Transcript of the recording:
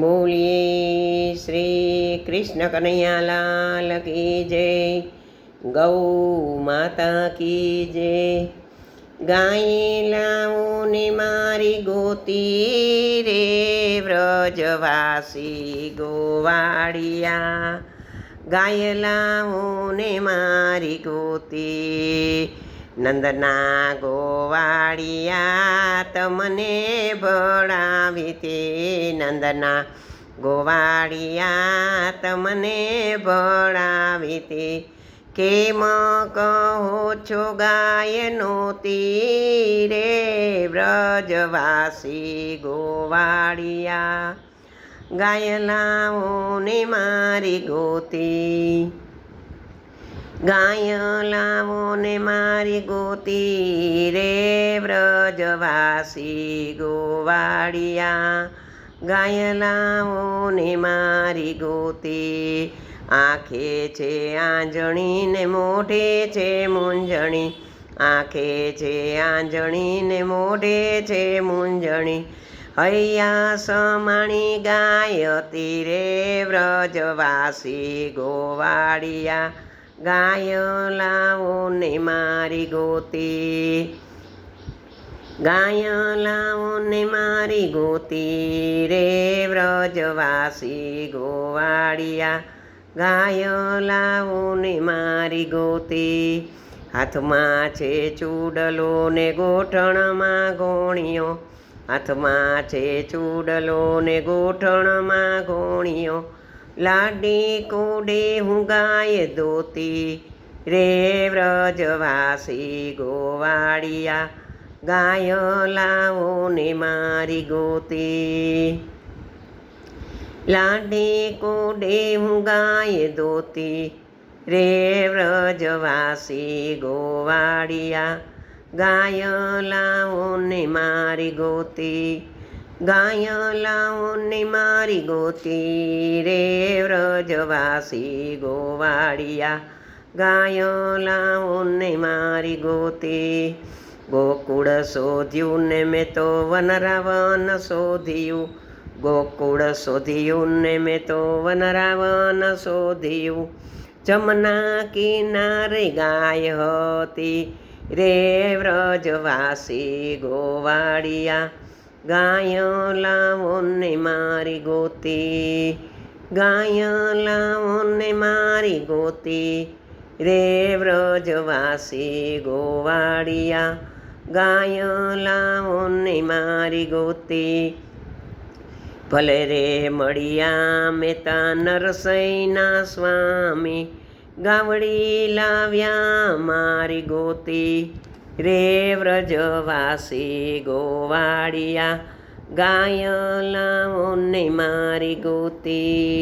બોલીએ શ્રી કૃષ્ણ કનૈયાલાલ કી જય, ગૌ માતા કી જય. ગાય લાવો મારી ગોતી રે વ્રજવાસી ગોવાળિયા. ગાય લાવું ને મારી ગોતી નંદના ગોવાળિયા તમને ભણાવી તે નંદના ગોવાળિયા તમને ભણાવી તે કેમ કહો છો ગાયનો તીરે? વ્રજવાસી ગોવાળિયા ગાયલાઓને મારી ગોતી. ગાય લાવો ને મારી ગોતી રે વ્રજવાસી ગોવાડિયા ગાય લાવો ને મારી ગોતી, આંખે છે આંજણી ને મોઢે છે મૂંઝણી આંખે છે આંજણી ને મોઢે છે મૂંઝણી હૈયા સમાણી ગાય તીરે વ્રજવાસી ગોવાળિયા. ગાય લાવો ને મારી ગોતી. ગાય લાવો ને મારી ગોતી રે વ્રજવાસી ગોવાળિયા. ગાય લાવો ને મારી ગોતી હાથમાં છે ચૂડલો ને ગોઠણમાં ગોણીઓ હાથમાં છે ચૂડલો ને ગોઠણમાં ગોણીઓ લાડી કોડે હું ગાય દોતી. રે વ્રજવાસી ગોવાળિયા, ગાય લાવો ને મારી ગોતી. લાડી કોડે હું ગાય દોતી. રે વ્રજવાસી ગોવાળિયા, ગાય લાવો ને મારી ગોતી. ગાય લાવો ને મારી ગોતી રે વ્રજવાસી ગોવાળિયા. ગાય લાવો ને મારી ગોતી, ગોકુળ શોધ્યું ને મેં તો વનરાવન શોધ્યું. ગોકુળ શોધ્યું ને મેં તો વનરાવન શોધ્યું. જમના કિનારે ગાય હતી રે વ્રજવાસી ગોવાળિયા. ગાય લાવો ને મારી ગોતી ગાય લાવો ને મારી ગોતી. રે વ્રજવાસી ગોવાડિયા ગાય લાવો ને મારી ગોતી. ભલે રે મળ્યા મેતા નરસૈના સ્વામી, ગાવડી લાવ્યા મારી ગોતી. રે વ્રજવાસી ગોવાળિયા ગાય લાવો ને મારી ગોતી.